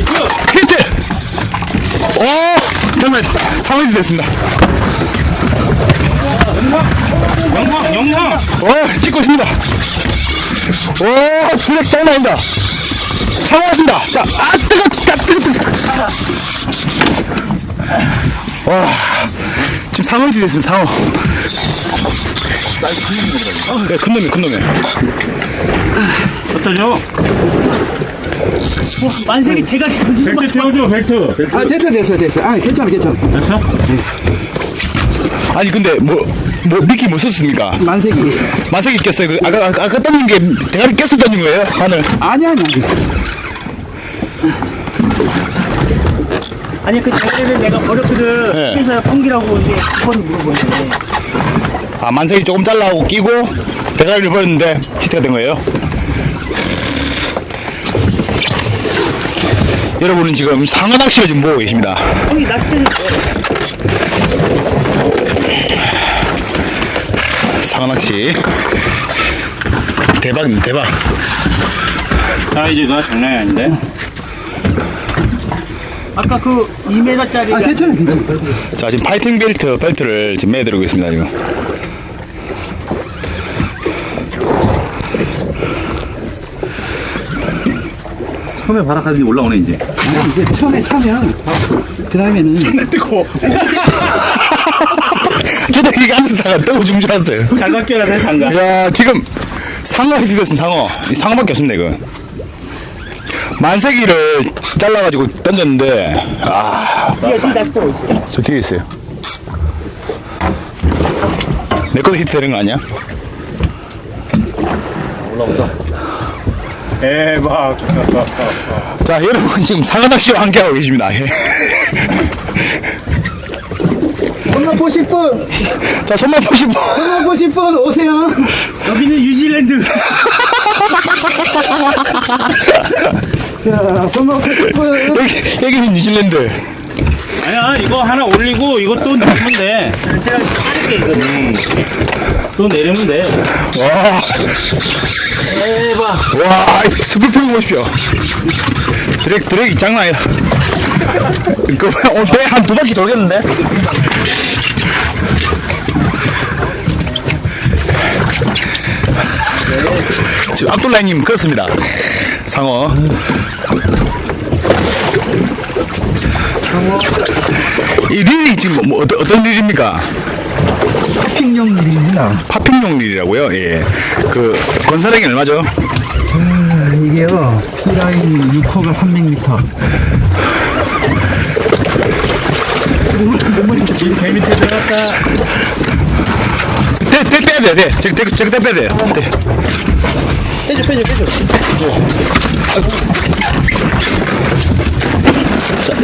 히트! 오! 정말 상황이 됐습니다. 영상, 영상. 오, 찍고 있습니다. 오, 드랙 장난 아닙니다. 상어 왔습니다. 자, 아, 뜨거, 야, 뜨거, 뜨거. 와, 지금 상어이 됐습니다, 상어. 네, 큰 놈이, 큰 놈이. 어떠죠? 만색이 대가리 던지지 마. 벨트 태워줘, 벨트. 벨트. 아 됐어 됐어 됐어 아 괜찮아 괜찮아 됐어? 아니, 근데 뭐, 뭐, 미끼 뭐 썼습니까? 만색이 만색이 꼈어요. 그 아까, 아까, 아까 던진 게 대가리 껴서 던진 거예요? 바늘. 아니 아니 아니 아니 그 대가리를 내가 버렸거든. 네. 그래서 풍기라고 이제 그건 물어보는데. 아, 만색이 조금 잘라고 끼고 대가리를 버렸는데 히트가 된 거예요. 여러분은 지금 상어 낚시를 지금 보고 계십니다. 형이 낚시대는 상어 낚시. 대박입니다, 대박. 사이즈가 장난이 아닌데? 아까 그 2m짜리 아 괜찮아 괜찮아 자, 지금 파이팅 벨트, 벨트를 지금 매드리고 있습니다, 지금. 처음에 바락하더니 올라오네, 이제. 아니 이게 처음에 차면 그 다음에는 뜨고. 저도 이게 앉았다가 뜨고 죽은 줄 알았어요. 장갑 껴야 돼, 장갑. 야, 지금 상어 히트 됐습니다, 상어. 이 상어밖에 없습니다, 이거. 만세기를 잘라가지고 던졌는데, 아. 저 뒤에 있어요. 내 것도 히트 되는 거 아니야? 대박. 자, 여러분 지금 상어 낚시와 함께하고 계십니다. 예. 손만 보실 분 자, 손만 보시고. 손만 보실 분 오세요 여기는 뉴질랜드. 자 손만 보실 분 여기, 여기는 뉴질랜드. 아니야, 이거 하나 올리고 이것도 내리면 돼. 제가 빠르게 이거는. 또 내리면 돼. 와, 대박. 와, 이 스프링 보십시오. 드랙, 드랙이 장난 아니다. 그, 오늘 배한 두 바퀴 돌겠는데? 지금 압둘라님 그렇습니다. 상어. 이 릴이 지금 뭐, 어떤, 어떤 릴입니까? 핑용 일입니다 파핑용 릴이라고요? 예. 그, 건사량이 얼마죠? 이게요 P라인 6호가 300m 배 밑에 들어갔다. 떼, 떼, 빼야 돼, 돼. 저기, 저기, 저기 떼 빼야 돼. 떼. 빼줘 빼줘 빼줘. 자,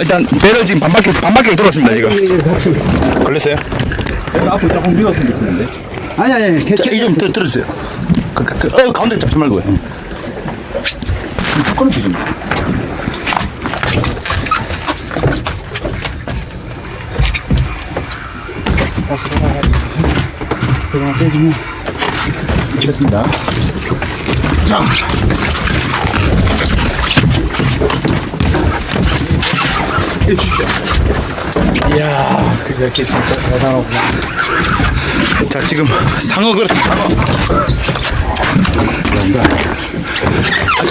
일단, 배를 지금 반바퀴, 반바퀴를 돌았습니다, 지금. 걸렸어요? 앞으로 조금 밀었으면 좋겠는데. 아니 아니 아니 자, 이좀 들어주세요. 그, 그, 그, 어, 가운데 잡지 말고. 끊어지 좀. 됐습니다. 자. 해주십시오. 이야, 그 새끼 진짜 대단하구나. 자, 지금 상어 그렇습니다, 상어.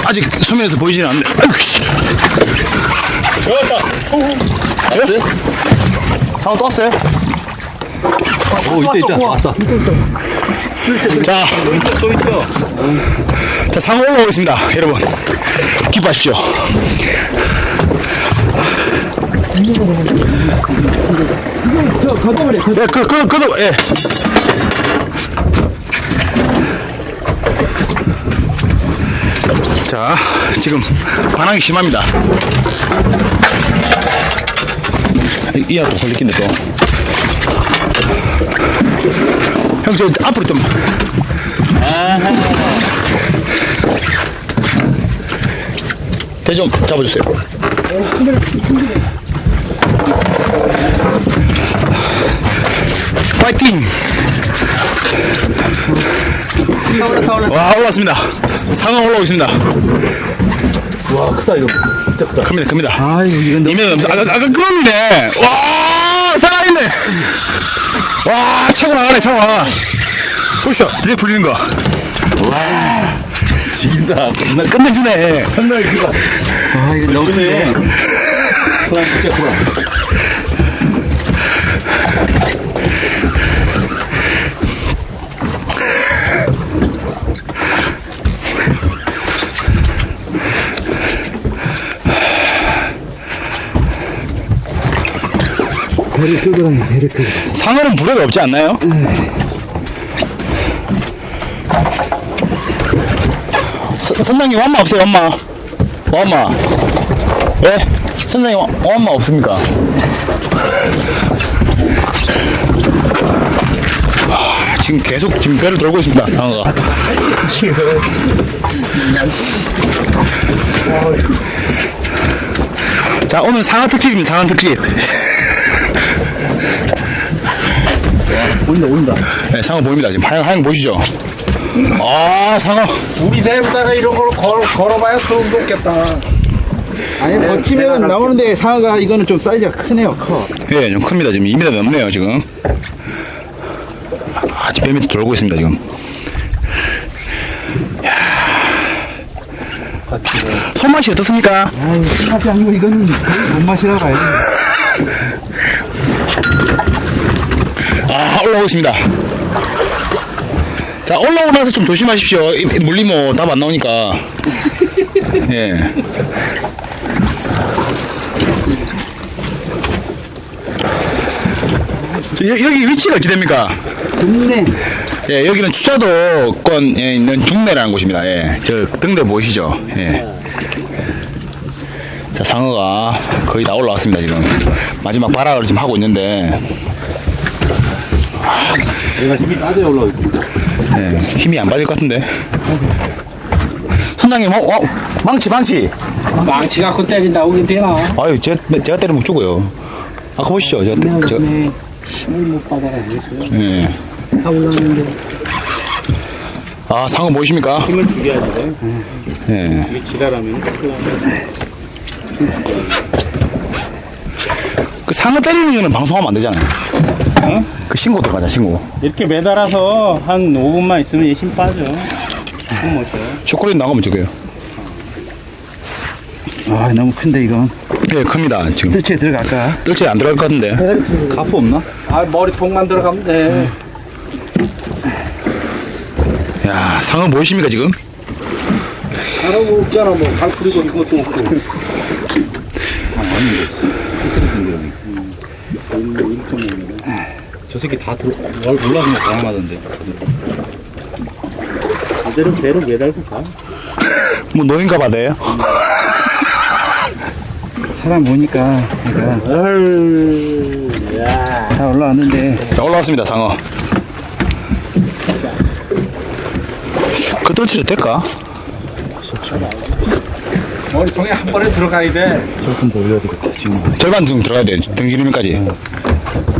아직 소면에서 보이지는 않는데. 아이고, 씨. 왔다. 상어 또 왔어요? 오, 이때 있다. 왔다. 자, 또 있어. 자, 상어 올라오고 있습니다, 여러분. 기뻐하십시오. 예, 그, 그, 그도, 예. 자, 지금 반항이 심합니다. 이- 이하도 걸리겠네, 또. 형, 저 앞으로 좀. 대 좀 잡아주세요. 와, 올라왔습니다. 상어 올라오고 있습니다. 와, 크다, 이거. 진짜 크다. 큽니다, 큽니다. 아이고, 이건 너무. 이면 아까 아까 그놈이네. 와 살아있네. 와 차고 나가네 차고 나가. 보시죠 드랙 풀리는 거. 진짜. 나 끝내주네. 크다. 아, 이거 너무. 크네. 진짜 크다. 배를 끄더라니, 배를 끄. 상어는 무례가 없지 않나요? 서- 선장님 완마 없어요 완마 완마 예? 선장님 와- 완마 없습니까? 아, 지금 계속 지금 배를 돌고 있습니다 상어가 자 오늘 상어 특집입니다 상어 특집 온다, 온다. 네, 상어 보입니다 지금 하양 하양 보시죠 아 상어 우리 대보다가 이런 걸 걸, 걸어봐야 소름 돋겠다. 아니, 버티면 나오는데 상어가 이거는 좀 사이즈가 크네요, 커. 예, 좀 큽니다. 지금 2m 넘네요, 지금. 아, 지금 배 밑에 돌고 있습니다, 지금. 손맛이 어떻습니까? 아이, 맛이 아니고 이거는 못 마시라 봐요. 아, 올라오고 있습니다. 자, 올라오고 나서 좀 조심하십시오. 이- 물리면 답 안 나오니까. 예. 저, 여, 여기 위치가 어찌 됩니까? 좋네. 예, 여기는 주차도권에 있는 중내라는 곳입니다. 예, 저 등대 보이시죠? 예. 자, 상어가 거의 다 올라왔습니다, 지금. 마지막 발악을 지금 하고 있는데, 얘가 힘이 빠져 올라오고. 예, 힘이 안 빠질 것 같은데. 선장님, 어, 어, 망치, 망치. 망치 갖고 때린다고 그게 되나? 아유, 제, 제가 때리면 죽어요. 아까 보시죠? 제가, 때- 저, 네, 힘을 못 받아가 그랬어요. 예. 다 올라오는데. 아, 상어 보이십니까? 힘을 줄여야지 돼. 예. 이게 지랄하면 큰일 나네. 그 상어 때리는 이유는 방송하면 안 되잖아요. 어? 그 신고 들어가자, 신고. 이렇게 매달아서 한 5분만 있으면 얘 힘 빠져. 힘 못셔. 초콜릿 나가면 죽어요. 아, 너무 큰데, 이건. 예, 큽니다, 지금. 뜰채 들어갈까? 뜰채 안 들어갈 것 같은데. 가프 없나? 아, 머리통만 들어가면 돼. 야, 상어 보이십니까, 지금? 다른 없잖아, 뭐. 갈풀이고 이것도 없고. 저 새끼 다 들어, 뭘 올라가면 당황하던데. 제대로 배로 매달고 가. 뭐, 노인가 봐대요. 사람 보니까, 그러니까 야. 다 올라왔는데. 자, 올라왔습니다, 상어. 그 뜰채도 될까? 머리통에 한 번에 들어가야 돼. 조금 더 올려야 되겠다, 지금. 절반 등 들어가야 돼, 등지름까지.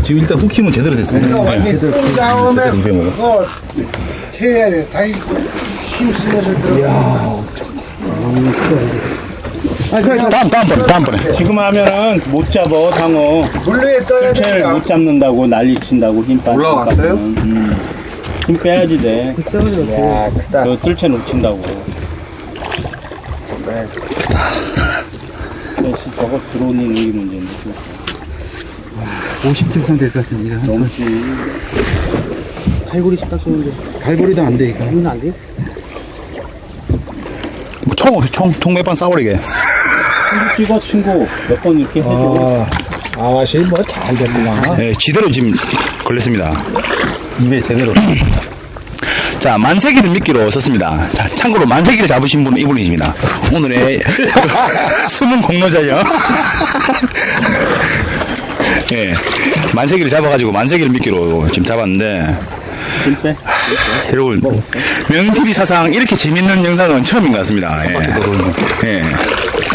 지금 일단 훅 힘은 제대로 됐어요. 다음에 입에 먹었어. 그 태에 다시 힘 쓰면서 들어가. 다음, 다음번에, 다음번에. 지금 하면은 못 잡어, 상어. 물레에 떠야 되니까. 못 잡는다고 난리 친다고 힘 빠져. 올라왔어요? 음. 힘 빼야지 돼. 야. 그 뜰채 놓친다고. 네. 역시 저거 들어오는 게 문제인데. 50kg 이상 될 것 같은데. 넘지. 갈고리 싶다 쏘는데. 갈고리도 안 돼, 이거. 이건 안 돼? 뭐총 총, 총 몇번 쏴버리게. 찍어 친구 몇 번 이렇게 해줘. 아가씨 뭐 잘 됐구나. 예, 지대로 지금 걸렸습니다. 입에 제대로. 자, 만세기를 미끼로 썼습니다. 자, 참고로 만세기를 잡으신 분은 이분이십니다. 오늘의 숨은 공로자요. 예, 만세기를 잡아가지고 만세기를 미끼로 지금 잡았는데. 여러분, 명TV 사상 이렇게 재밌는 영상은 처음인 것 같습니다. 예. 예.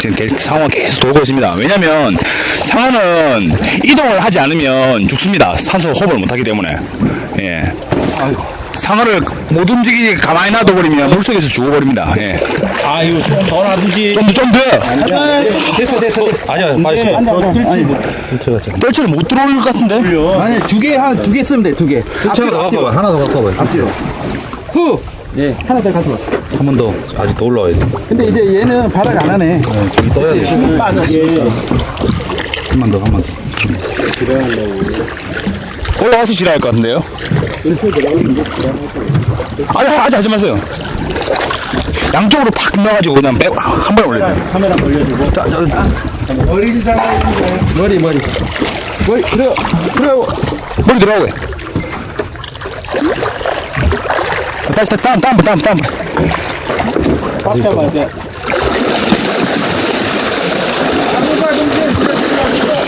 지금 계- 상어가 계속 돌고 있습니다. 왜냐면, 상어는 이동을 하지 않으면 죽습니다. 산소 호흡을 못하기 때문에. 예. 상어를 못 움직이게 가만히 놔둬버리면 물속에서 죽어버립니다. 예. 아, 이거 좀더 놔두지. 좀 더, 좀 더. 됐어, 됐어. 아니야, 맛있어. 뜰채가 참. 떨치를 못 들어올 것 같은데? 아니 두 개 한 두 개 쓰면 돼 두 개. 갖고 와. 하나 더 갖고 와봐. 앞뒤로. 후. 예. 하나 더 가져와. 한 번 더. 아직 더 올라와야 돼. 근데 이제 얘는 바닥 안 하네. 네, 저기 떠야 돼. 빠지게. 한번 더, 한 번 더. 올라와서 지랄할 것 같은데요? 아니, 하지, 하지 마세요. 양쪽으로 팍 넣어가지고 그냥 빼고 한 번에 올려야 돼요. 카메라 걸려주고. 자, 저, 머리를 잡아야 머리 머리. 머리 들어 들어. 머리 들어가고 해. 다시, 다시, 다음. 꽉 잡아야 돼.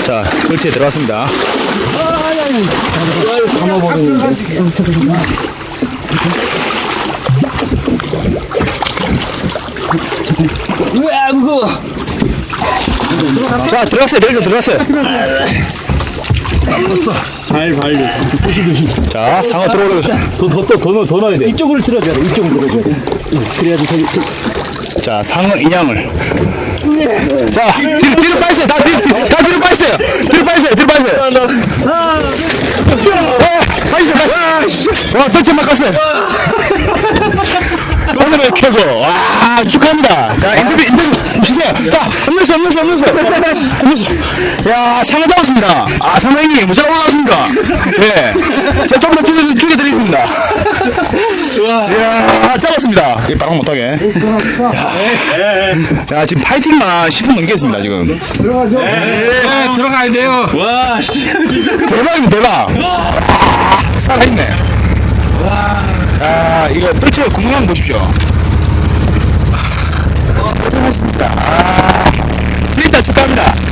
자, 뜰채에 들어갔습니다. 으아 무거워. 자, 들어갔어요. 내리죠, 들어갔어요. 잘 발려. 자, 상어 들어오고. 더, 더, 더, 더, 넣어, 더 넣어야 돼. 이쪽으로 들어줘야 돼. 이쪽으로 들어줘야 돼. 그래야지 저기. 자, 상어 인양을. 자, 뒤로, 빠졌어요. 다, 뒤로, 다 뒤로 빠졌어요. 뒤로 빠졌어요. 뒤로 빠졌어요. 와, 빠졌어요. 빠졌어요. 와, 뜰채 막았어요. 오늘의 쾌거. 와, 축하합니다. 자, 인터뷰 주세요. 자, 음료수, 음료수, 음료수. 음료수. 야, 상어 잡았습니다. 아, 상어 형님, 뭐잘 올라왔습니까? 예. 자, 좀더 죽여, 죽여드리겠습니다. 이야, 잡았습니다. 이 바람 못하게. 야, 지금 파이팅만 10분 넘겠습니다, 지금. 들어가죠. 네, 들어가야 돼요. 와, 진짜 대박이네, 대박. 와, 살아있네. 와, 야, 이거 뜰채 궁금한 거 보십시오. 하셨습니다. 아, 진짜 축하합니다.